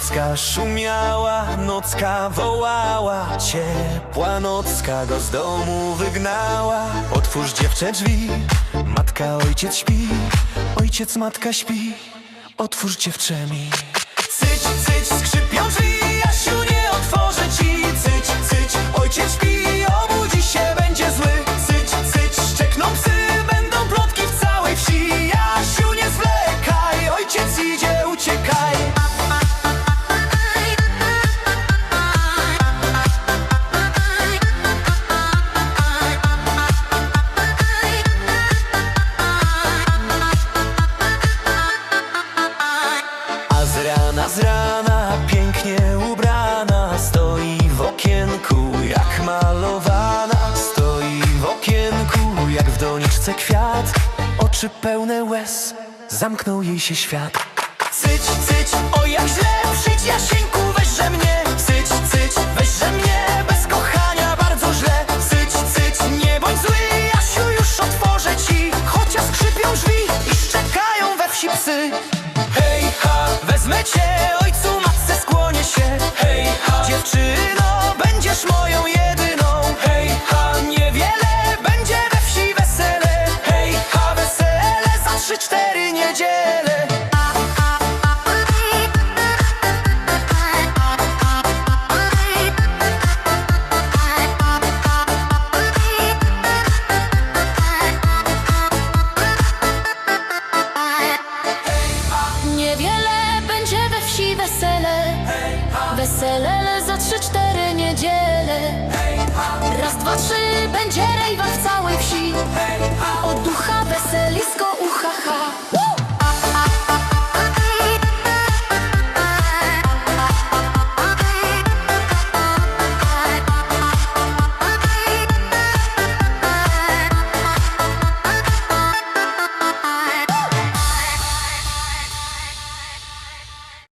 Nocka szumiała, nocka wołała Ciepła nocka go z domu wygnała. Otwórz dziewczę drzwi, matka ojciec śpi. Ojciec matka śpi, otwórz dziewczę mi A z rana, pięknie ubrana Stoi w okienku, jak malowana Stoi w okienku, jak w doniczce kwiat. Oczy pełne łez, zamknął jej się świat. Cyć, cyć, o jak źle, przyjdź Jasieńku, weźże mnie. Cyć, cyć, weźże mnie, bez kochania bardzo źle. Cyć, cyć, nie bądź zły, Jasiu, już otworzę ci. Chociaż skrzypią drzwi i szczekają we wsi psy noche Weselele za trzy, cztery niedziele. Raz, dwa, trzy, będzie rejwa w całej wsi.